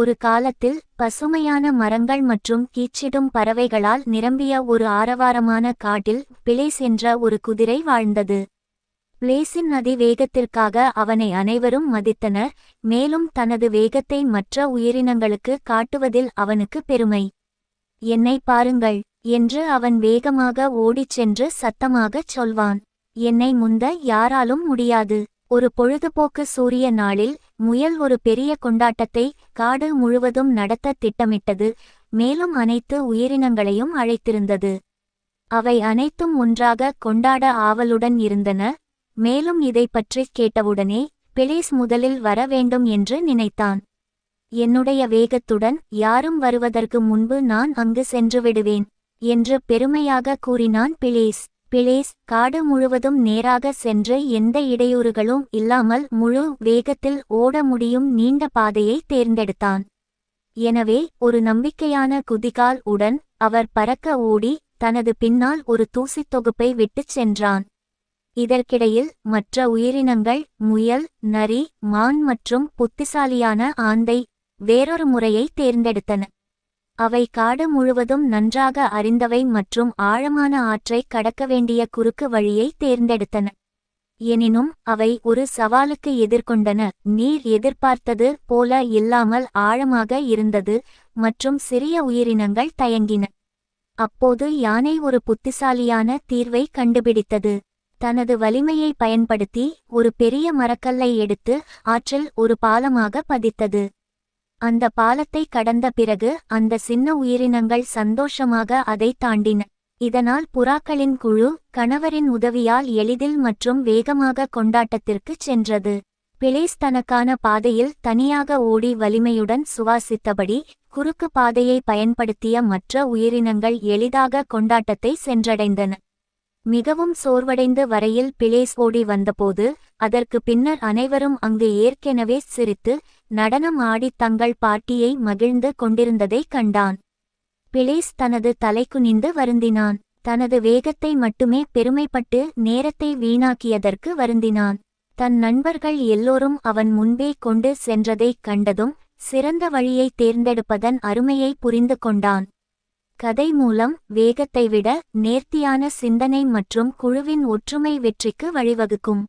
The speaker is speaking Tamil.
ஒரு காலத்தில் பசுமையான மரங்கள் மற்றும் கீச்சிடும் பறவைகளால் நிரம்பிய ஒரு ஆரவாரமான காட்டில் பிளேஸ் என்ற ஒரு குதிரை வாழ்ந்தது. பிளேஸின் அதிவேகத்திற்காக அவனை அனைவரும் மதித்தனர் மேலும் தனது வேகத்தை மற்ற உயிரினங்களுக்கு காட்டுவதில் அவனுக்கு பெருமை. என்னை பாருங்கள் என்று அவன் வேகமாக ஓடிச் சென்று சத்தமாகச் சொல்வான். என்னை முந்த யாராலும் முடியாது. ஒரு பொழுதுபோக்கு சூரிய நாளில் முயல் ஒரு பெரிய கொண்டாட்டத்தை காடு முழுவதும் நடத்த திட்டமிட்டது மேலும் அனைத்து உயிரினங்களையும் அழைத்திருந்தது. அவை அனைத்தும் ஒன்றாக கொண்டாட ஆவலுடன் இருந்தன. மேலும் இதை பற்றி கேட்டவுடனே பிளேஸ் முதலில் வர வேண்டும் என்று நினைத்தான். என்னுடைய வேகத்துடன் யாரும் வருவதற்கு முன்பு நான் அங்கு சென்று விடுவேன் என்று பெருமையாக கூறினான் பிளேஸ் பிளேஸ் காடு முழுவதும் நேராக சென்று எந்த இடையூறுகளும் இல்லாமல் முழு வேகத்தில் ஓட முடியும் நீண்ட பாதையை தேர்ந்தெடுத்தான். எனவே ஒரு நம்பிக்கையான குதிகால் உடன் அவர் பறக்க ஓடி தனது பின்னால் ஒரு தூசித் தொகுப்பை விட்டுச் சென்றான். இதற்கிடையில் மற்ற உயிரினங்கள் முயல் நரி மான் மற்றும் புத்திசாலியான ஆந்தை வேறொரு முறையை தேர்ந்தெடுத்தன. அவை காடு முழுவதும் நன்றாக அறிந்தவை மற்றும் ஆழமான ஆற்றைக் கடக்க வேண்டிய குறுக்கு வழியை தேர்ந்தெடுத்தன. எனினும் அவை ஒரு சவாலுக்கு எதிர்கொண்டன. நீர் எதிர்பார்த்தது போல இல்லாமல் ஆழமாக இருந்தது மற்றும் சிறிய உயிரினங்கள் தயங்கின. அப்போது யானை ஒரு புத்திசாலியான தீர்வை கண்டுபிடித்தது. தனது வலிமையை பயன்படுத்தி ஒரு பெரிய மரக்கல்லை எடுத்து ஆற்றில் ஒரு பாலமாக பதித்தது. அந்த பாலத்தை கடந்த பிறகு அந்த சின்ன உயிரினங்கள் சந்தோஷமாக அதை தாண்டின. இதனால் புறாக்களின் குழு கணவரின் உதவியால் எளிதில் மற்றும் வேகமாக கொண்டாட்டத்திற்குச் சென்றது. பிளேஸ் தனக்கான பாதையில் தனியாக ஓடி வலிமையுடன் சுவாசித்தபடி குறுக்கு பாதையை பயன்படுத்திய மற்ற உயிரினங்கள் எளிதாக கொண்டாட்டத்தை சென்றடைந்தன. மிகவும் சோர்வடைந்து வரையில் பிளேஸ் ஓடி வந்தபோது அதற்கு பின்னர் அனைவரும் அங்கு ஏற்கெனவே சிரித்து நடனம் ஆடித் தங்கள் பாட்டியை மகிழ்ந்து கொண்டிருந்ததைக் கண்டான். பிளேஸ் தனது தலைக்குனிந்து வருந்தினான். தனது வேகத்தை மட்டுமே பெருமைப்பட்டு நேரத்தை வீணாக்கியதற்கு வருந்தினான். தன் நண்பர்கள் எல்லோரும் அவன் முன்பே கொண்டு சென்றதைக் கண்டதும் சிறந்த வழியை தேர்ந்தெடுப்பதன் அருமையை புரிந்து கொண்டான். கதை மூலம் வேகத்தை விட நேர்த்தியான சிந்தனை மற்றும் குழுவின் ஒற்றுமை வெற்றிக்கு வழிவகுக்கும்.